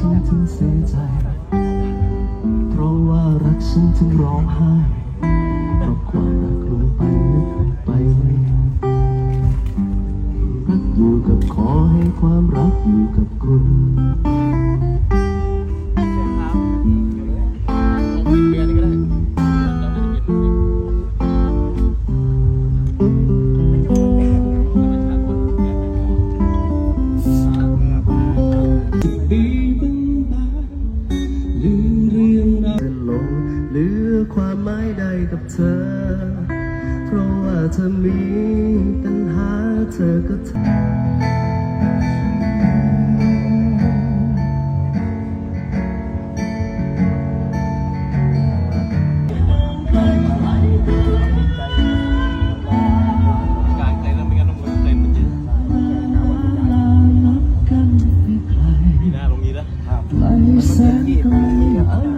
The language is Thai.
ฉันถึงเสียใจ เพราะว่ารักฉันถึงร้องไห้ เพราะความรักลงไปนึกไป รักอยู่กับขอให้ความรักอยู่กับคุณ ความหมายใดกับเธอ เพราะว่าเธอมีปัญหาเธอก็ทำกลา